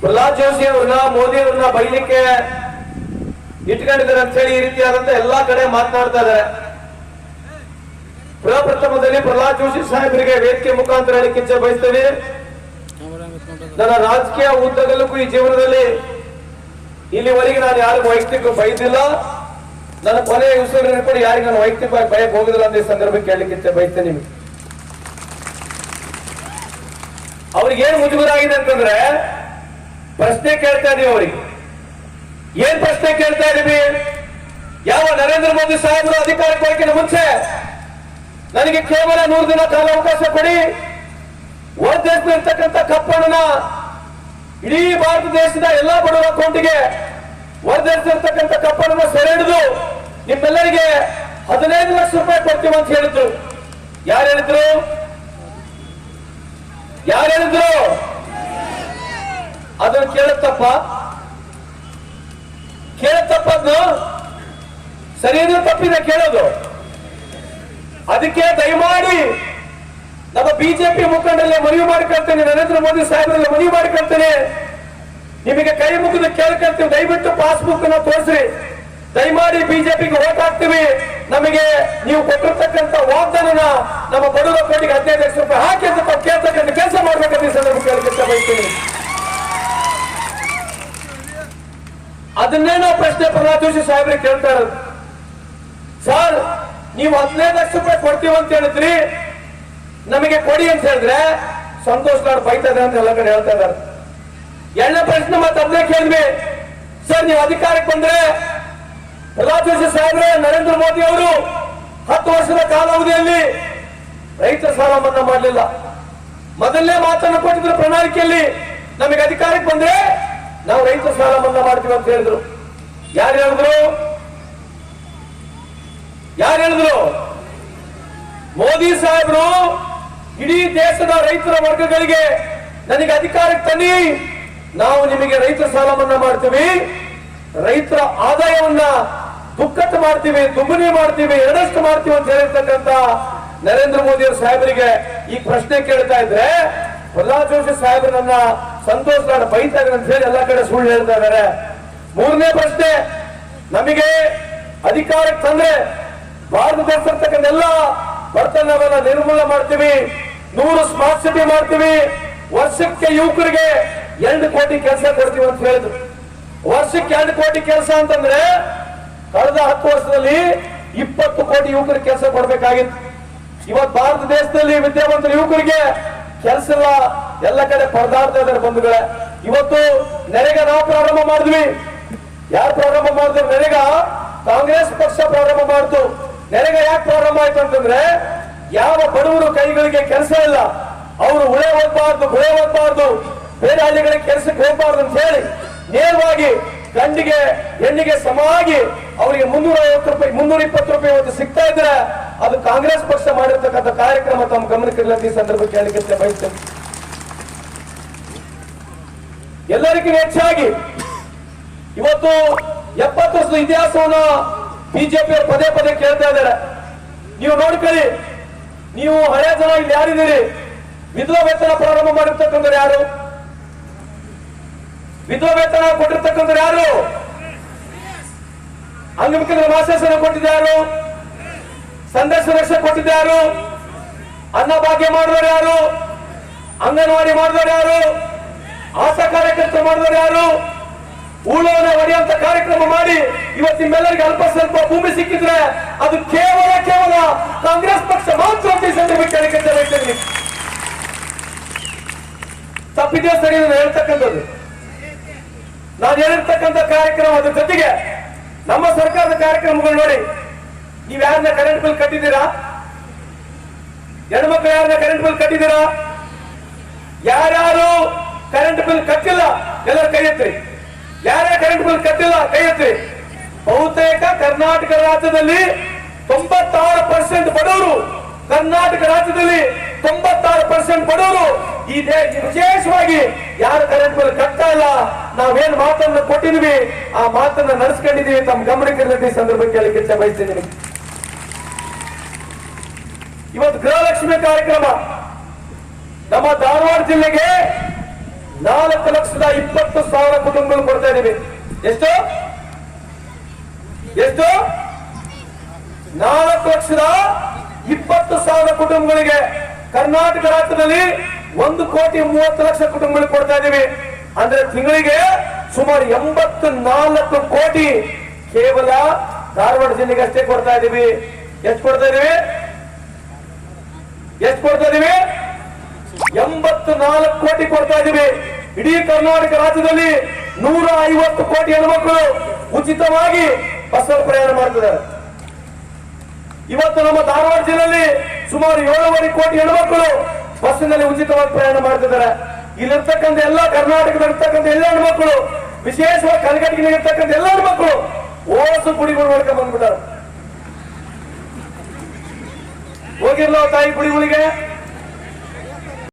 ಪ್ರಹ್ಲಾದ್ ಜೋಶಿ ಅವ್ರನ್ನ, ಮೋದಿ ಅವ್ರನ್ನ ಬೈಲಿಕ್ಕೆ ಇಟ್ಕೊಂಡಿದ್ದಾರೆ ಅಂತ ಹೇಳಿ ಈ ರೀತಿಯಾದಂತ ಎಲ್ಲಾ ಕಡೆ ಮಾತನಾಡ್ತಾ ಇದ್ದಾರೆ. ಪ್ರಪ್ರಥಮದಲ್ಲಿ ಪ್ರಹ್ಲಾದ್ ಜೋಶಿ ಸಾಹೇಬರಿಗೆ ವೇದಿಕೆ ಮುಖಾಂತರ ಹೇಳಿಕೆ ಬಯಸ್ತೇನೆ. ನನ್ನ ರಾಜಕೀಯ ಉದ್ದಗಲಕ್ಕೂ ಈ ಜೀವನದಲ್ಲಿ ಇಲ್ಲಿವರೆಗೆ ನಾನು ಯಾರಿಗೂ ವೈಯಕ್ತಿಕ ಬೈದಿಲ್ಲ. ನನ್ನ ಕೊನೆಯ ಉಸಿರಿನ ಕೂಡ ಯಾರಿಗೆ ನಾನು ವೈಯಕ್ತಿಕವಾಗಿ ಭಯ ಹೋಗುದಿಲ್ಲ ಅಂತ ಈ ಸಂದರ್ಭಕ್ಕೆ ಕೇಳಲಿಕ್ಕೆ ಇಚ್ಛೆ ಬಯಸ್ತೇನೆ ನಿಮಗೆ. ಅವ್ರಿಗೆ ಏನ್ ಮುಜುಗರ ಆಗಿದೆ ಅಂತಂದ್ರೆ ಪ್ರಶ್ನೆ ಕೇಳ್ತಾ ಇದೀವಿ ಅವರಿಗೆ. ಏನ್ ಪ್ರಶ್ನೆ ಕೇಳ್ತಾ ಇದೀವಿ? ಯಾವ ನರೇಂದ್ರ ಮೋದಿ ಸಾಹೇಬರು ಅಧಿಕಾರಕ್ಕೆ ಬರೋಕ್ಕಿಂತ ಮುಂಚೆ ನನಗೆ ಕೇವಲ ನೂರು ದಿನ ಕಾಲ ಅವಕಾಶ ಕೊಡಿ. ದೇಶದಲ್ಲಿರ್ತಕ್ಕಂಥ ಕಪ್ಪಣ್ಣನ ಇಡೀ ಭಾರತ ದೇಶದ ಎಲ್ಲಾ ಬಡವರ ಅಕೌಂಟಿಗೆ ದೇಶದಲ್ಲಿರ್ತಕ್ಕಂಥ ಕಪ್ಪಣ್ಣನ ಸೆರೆ ಹಿಡಿದು ನಿಮ್ಮೆಲ್ಲರಿಗೆ ಹದಿನೈದು ಲಕ್ಷ ರೂಪಾಯಿ ಕೊಡ್ತೀವಿ ಅಂತ ಹೇಳಿದ್ರು. ಯಾರು ಹೇಳಿದ್ರು? ಯಾರು ಹೇಳಿದ್ರು? ಅದನ್ನು ಕೇಳುತ್ತಪ್ಪ. ಕೇಳುತ್ತಪ್ಪ ಸರಿಯಾದ ತಪ್ಪಿದೆ, ಕೇಳೋದು. ಅದಕ್ಕೆ ದಯಮಾಡಿ ನಮ್ಮ ಬಿಜೆಪಿ ಮುಖಂಡಲ್ಲೇ ಮನವಿ ಮಾಡಿಕೊಳ್ತೇನೆ, ನರೇಂದ್ರ ಮೋದಿ ಸಾಹೇಬರಲ್ಲೇ ಮನವಿ ಮಾಡಿಕೊಳ್ತೇನೆ. ನಿಮಗೆ ಕೈ ಮುಗಿದು ಕೇಳ್ಕೊಳ್ತೀವಿ, ದಯವಿಟ್ಟು ಪಾಸ್ಬುಕ್ ಅನ್ನ ತೋರಿಸ್ರಿ. ದಯಮಾಡಿ ಬಿಜೆಪಿಗೆ ಓಟ್ ಹಾಕ್ತೀವಿ. ನಮಗೆ ನೀವು ಕೊಟ್ಟಿರ್ತಕ್ಕಂಥ ವಾಗ್ದಾನ ನಮ್ಮ ಬಡವರ ಕೋಟಿಗೆ ಹದಿನೈದು ಲಕ್ಷ ರೂಪಾಯಿ ಹಾಕಿ ಅಂತ ಕೇಳ್ತಕ್ಕಂಥ ಕೆಲಸ ಮಾಡ್ಬೇಕಂತ ಈ ಸಂದರ್ಭ ಕೇಳಿಕೊಳ್ತಾ ಬಯಸ್ತೀನಿ ಅದನ್ನೇ ಪ್ರಶ್ನೆ ಪ್ರಹ್ಲಾದ್ ಜೋಶಿ ಸಾಹೇಬ್ರಿಗೆ ಕೇಳ್ತಾ ಇರೋದು. ಸರ್, ನೀವು ಹದಿನೈದು ಲಕ್ಷ ರೂಪಾಯಿ ಕೊಡ್ತೀವಿ ಅಂತ ಹೇಳಿದ್ರಿ. ನಮಗೆ ಕೊಡಿ ಅಂತ ಹೇಳಿದ್ರೆ ಸಂತೋಷ್ ನಾಡ್ ಬೈತಾ ಅಂತ ಎಲ್ಲ ಕಡೆ ಹೇಳ್ತಾ ಇದ್ದಾರೆ. ಎರಡನೇ ಪ್ರಶ್ನೆ ಮತ್ತೆ ಅದನ್ನೇ ಕೇಳಿದ್ವಿ ಸರ್, ನೀವು ಅಧಿಕಾರಕ್ಕೆ ಬಂದ್ರೆ ಪ್ರಹ್ಲಾದ್ ಜೋಶಿ ಸಾಹೇಬ್ರೆ, ನರೇಂದ್ರ ಮೋದಿ ಅವರು ಹತ್ತು ವರ್ಷದ ಕಾಲಾವಧಿಯಲ್ಲಿ ರೈತರ ಸಾಲ ಮನ್ನಾ ಮಾಡಲಿಲ್ಲ. ಮೊದಲನೇ ಮಾತನ್ನು ಕೊಟ್ಟಿದ್ರು ಪ್ರಣಾಳಿಕೆಯಲ್ಲಿ. ನಮಗೆ ಅಧಿಕಾರಕ್ಕೆ ಬಂದ್ರೆ ನಾವು ರೈತ ಸಾಲ ಮನ್ನಾ ಮಾಡ್ತೀವಿ ಅಂತ ಹೇಳಿದ್ರು. ಯಾರು ಹೇಳಿದ್ರು? ಯಾರು ಹೇಳಿದ್ರು? ಮೋದಿ ಸಾಹೇಬ್ರು ಇಡೀ ದೇಶದ ರೈತರ ವರ್ಗಗಳಿಗೆ ನನಗೆ ಅಧಿಕಾರಕ್ಕೆ ತನ್ನಿ. ನಾವು ನಿಮಗೆ ರೈತ ಸಾಲ ಮನ್ನಾ ಮಾಡ್ತೀವಿ. ರೈತರ ಆದಾಯವನ್ನ ದುಕ್ಕಟ್ ಮಾಡ್ತೀವಿ ದುಬ್ಬನಿ ಮಾಡ್ತೀವಿ, ಎರಡಷ್ಟು ಮಾಡ್ತೀವಿ ಅಂತ ಹೇಳಿರ್ತಕ್ಕಂಥ ನರೇಂದ್ರ ಮೋದಿ ಅವರ ಸಾಹೇಬರಿಗೆ ಈ ಪ್ರಶ್ನೆ ಕೇಳ್ತಾ ಇದ್ರೆ, ಪ್ರಹ್ಲಾದ್ ಜೋಶಿ ಸಾಹೇಬರು ನನ್ನ ಸಂತೋಷ್ ನಾನು ಬೈತಾರೆ ಅಂತ ಹೇಳಿ ಎಲ್ಲಾ ಕಡೆ ಸುಳ್ಳು ಹೇಳ್ತಾ ಇದ್ದಾರೆ. ಮೂರನೇ ಪ್ರಶ್ನೆ, ನಮಗೆ ಅಧಿಕಾರಕ್ಕೆ ತಂದ್ರೆ ಭಾರತ ದೇಶದರ್ತಕ್ಕಂಥ ಎಲ್ಲ ಬಡತನವನ್ನ ನಿರ್ಮೂಲ ಮಾಡ್ತೀವಿ, ನೂರು ಸ್ಮಾರ್ಟ್ ಸಿಟಿ ಮಾಡ್ತೀವಿ, ವರ್ಷಕ್ಕೆ ಯುವಕರಿಗೆ ಎರಡು ಕೋಟಿ ಕೆಲಸ ಕೊಡ್ತೀವಿ ಅಂತ ಹೇಳಿದ್ರು. ವರ್ಷಕ್ಕೆ ಎರಡು ಕೋಟಿ ಕೆಲಸ ಅಂತಂದ್ರೆ ಕಳೆದ ಹತ್ತು ವರ್ಷದಲ್ಲಿ ಇಪ್ಪತ್ತು ಕೋಟಿ ಯುವಕರಿಗೆ ಕೆಲಸ ಕೊಡ್ಬೇಕಾಗಿತ್ತು. ಇವತ್ತು ಭಾರತ ದೇಶದಲ್ಲಿ ವಿದ್ಯಾವಂತರ ಯುವಕರಿಗೆ ಕೆಲಸ ಎಲ್ಲ ಕಡೆ ಪರದಾಡ್ತಾ ಇದ್ದಾರೆ ಬಂಧುಗಳೇ. ಇವತ್ತು ನೆರೆಗ ನಾವು ಪ್ರಾರಂಭ ಮಾಡಿದ್ವಿ. ಯಾರು ಪ್ರಾರಂಭ ಮಾಡಿದ್ರು? ನೆರೆಗ ಕಾಂಗ್ರೆಸ್ ಪಕ್ಷ ಪ್ರಾರಂಭ ಮಾಡಿತು. ನೆರೆಗ ಯಾಕೆ ಪ್ರಾರಂಭ ಆಯ್ತು ಅಂತಂದ್ರೆ, ಯಾವ ಬಡವರು ಕೈಗಳಿಗೆ ಕೆಲಸ ಇಲ್ಲ, ಅವರು ಉಳೆ ಹೋಗ್ಬಾರ್ದು, ಗುಳೆ ಹೋಗ್ಬಾರ್ದು, ಬೇರೆ ಹಳ್ಳಿಗಳಿಗೆ ಕೆಲಸಕ್ಕೆ ಹೋಗ್ಬಾರ್ದು ಅಂತ ಹೇಳಿ ನೇರವಾಗಿ ಗಂಡಿಗೆ, ಹೆಣ್ಣಿಗೆ ಸಮವಾಗಿ ಅವರಿಗೆ ಮುನ್ನೂರ ಐವತ್ತು ರೂಪಾಯಿ, ಮುನ್ನೂರ ಇಪ್ಪತ್ತು ರೂಪಾಯಿ ಇವತ್ತು ಸಿಗ್ತಾ ಇದ್ರೆ ಅದು ಕಾಂಗ್ರೆಸ್ ಪಕ್ಷ ಮಾಡಿರ್ತಕ್ಕಂಥ ಕಾರ್ಯಕ್ರಮ ತಮ್ಮ ಗಮನಕ್ಕೆ ಈ ಸಂದರ್ಭಕ್ಕೆ ಹೇಳಿಕೆ ಬಯಸ್ತೇನೆ. ಎಲ್ಲರಿಗಿಂತ ಹೆಚ್ಚಾಗಿ. ಇವತ್ತು ಎಪ್ಪತ್ತು ವರ್ಷದ ಇತಿಹಾಸವನ್ನ ಬಿಜೆಪಿ ಪದೇ ಪದೇ ಕೇಳ್ತಾ ಇದ್ದಾರೆ. ನೀವು ನೋಡ್ಕೊಳ್ಳಿ, ನೀವು ಹಳೆ ಜನ ಇಲ್ಲಿ ಯಾರಿದ್ದೀರಿ? ವಿಧವಾ ವೇತನ ಪ್ರಾರಂಭ ಮಾಡಿರ್ತಕ್ಕಂಥವ್ರು ಯಾರು? ವಿಧವಾ ವೇತನ ಕೊಟ್ಟಿರ್ತಕ್ಕಂಥವ್ರು ಯಾರು? ಅಂಗವಿಕಲರ ಮಾಸಾಸನ ಕೊಟ್ಟಿದ್ಯಾರು ಸಂದೇಶ ರಕ್ಷೆ ಕೊಟ್ಟಿದ್ಯಾರು ಅನ್ನಭಾಗ್ಯ ಮಾಡಿದವರು ಯಾರು? ಅಂಗನವಾಡಿ ಮಾಡಿದವರು ಯಾರು? ಆಶಾ ಕಾರ್ಯಕರ್ತರು ಮಾಡಿದವರು ಯಾರು? ಉಳೋನ ಹೊಡೆಯುವಂತ ಕಾರ್ಯಕ್ರಮ ಮಾಡಿ ಇವತ್ತು ನಿಮ್ಮೆಲ್ಲರಿಗೆ ಅಲ್ಪ ಸ್ವಲ್ಪ ಭೂಮಿ ಸಿಕ್ಕಿದ್ರೆ ಅದು ಕೇವಲ ಕೇವಲ ಕಾಂಗ್ರೆಸ್ ಪಕ್ಷ ಮಾತ್ರ ಅಂತ ಈ ಸಂದರ್ಭಕ್ಕೆ ಕೇಳಿಕೆ ಬಯಸ್ತೇನೆ ತಪ್ಪಿದೆ ಸರಿ ನಾನು ಹೇಳ್ತಕ್ಕಂಥದ್ದು. ನಾನು ಹೇಳಿರ್ತಕ್ಕಂಥ ಕಾರ್ಯಕ್ರಮ ಅದ್ರ ಜೊತೆಗೆ ನಮ್ಮ ಸರ್ಕಾರದ ಕಾರ್ಯಕ್ರಮಗಳು ನೋಡಿ, ನೀವ್ ಯಾರನ್ನ ಕರೆಂಟ್ ಬಿಲ್ ಕಟ್ಟಿದ್ದೀರಾ? ಹೆಣ್ಮಕ್ಳು ಯಾರನ್ನ ಕರೆಂಟ್ ಬಿಲ್ ಕಟ್ಟಿದ್ದೀರಾ? ಕರೆಂಟ್ ಬಿಲ್ ಕಟ್ಟಿಲ್ಲ ಎಲ್ಲರೂ ಕೈ ಯಾರ್ಯಾರು ಕರೆಂಟ್ ಬಿಲ್ ಕಟ್ಟಿಲ್ಲ ಕೈ ಬಹುತೇಕ ಕರ್ನಾಟಕ ರಾಜ್ಯದಲ್ಲಿ ತೊಂಬತ್ತಾರು ಪರ್ಸೆಂಟ್ ಬಡವರು ಕರ್ನಾಟಕ ರಾಜ್ಯದಲ್ಲಿ ತೊಂಬತ್ತಾರು ಪರ್ಸೆಂಟ್ ಬಡವರು. ಈ ವಿಶೇಷವಾಗಿ ಯಾರು ಕರೆಂಟ್ ಬಿಲ್ ಕಟ್ತಾ ಇಲ್ಲ, ನಾವೇನ್ ಮಾತನ್ನ ಕೊಟ್ಟಿದ್ವಿ, ಆ ಮಾತನ್ನ ನಡೆಸ್ಕೊಂಡಿದೀವಿ. ತಮ್ಮ ಗಮನಕ್ಕೆ ಸಂದರ್ಭಕ್ಕೆ ಇಚ್ಛೆ ಬಯಸ್ತೀನಿ ಇವತ್ತು ಗೃಹಲಕ್ಷ್ಮಿ ಕಾರ್ಯಕ್ರಮ ನಮ್ಮ ಧಾರವಾಡ ಜಿಲ್ಲೆಗೆ ನಾಲ್ಕು ಲಕ್ಷದ ಇಪ್ಪತ್ತು ಸಾವಿರ ಕುಟುಂಬಗಳು ಕೊಡ್ತಾ ಇದೀವಿ ಎಷ್ಟು? ಎಷ್ಟು? ನಾಲ್ಕು ಲಕ್ಷದ ಇಪ್ಪತ್ತು ಸಾವಿರ ಕುಟುಂಬಗಳಿಗೆ ಕರ್ನಾಟಕ ರಾಜ್ಯದಲ್ಲಿ ಒಂದು ಕೋಟಿ ಮೂವತ್ತು ಲಕ್ಷ ಕುಟುಂಬಗಳಿಗೆ ಕೊಡ್ತಾ ಇದೀವಿ ಅಂದ್ರೆ ತಿಂಗಳಿಗೆ ಸುಮಾರು ಎಂಬತ್ತು ನಾಲ್ಕು ಕೋಟಿ ಕೇವಲ ಧಾರವಾಡ ಜಿಲ್ಲೆಗೆ ಅಷ್ಟೇ ಕೊಡ್ತಾ ಇದೀವಿ ಎಷ್ಟು ಕೊಡ್ತಾ ಇದೀವಿ ಎಷ್ಟು ಕೊಡ್ತಾ ಇದೀವಿ ಎಂಬತ್ತು ನಾಲ್ಕು ಕೋಟಿ ಕೊಡ್ತಾ ಇದೀವಿ ಇಡೀ ಕರ್ನಾಟಕ ರಾಜ್ಯದಲ್ಲಿ ನೂರ ಐವತ್ತು ಕೋಟಿ ಹೆಣ್ಮಕ್ಳು ಉಚಿತವಾಗಿ ಬಸ್ಸಲ್ಲಿ ಪ್ರಯಾಣ ಮಾಡ್ತಿದ್ದಾರೆ. ಇವತ್ತು ನಮ್ಮ ಧಾರವಾಡ ಜಿಲ್ಲೆಯಲ್ಲಿ ಸುಮಾರು ಏಳುವರೆ ಕೋಟಿ ಹೆಣ್ಮಕ್ಳು ಬಸ್ಸಿನಲ್ಲಿ ಉಚಿತವಾಗಿ ಪ್ರಯಾಣ ಮಾಡ್ತಿದ್ದಾರೆ. ಇಲ್ಲಿರ್ತಕ್ಕಂಥ ಎಲ್ಲ ಕರ್ನಾಟಕದಲ್ಲಿರ್ತಕ್ಕಂಥ ಎಲ್ಲ ಹೆಣ್ಮಕ್ಳು, ವಿಶೇಷವಾಗಿ ಕಲಗಟ್ಟಿಗೆ ಇರ್ತಕ್ಕಂಥ ಎಲ್ಲ ಹೆಣ್ಮಕ್ಳು ಓಸು ಗುಡಿಗಳು ನೋಡ್ಕೊಂಡ್ ಬಂದ್ಬಿಟ್ಟಾರೆ. ಹೋಗಿರ್ಲೋ ತಾಯಿ ಗುಡಿಗಳಿಗೆ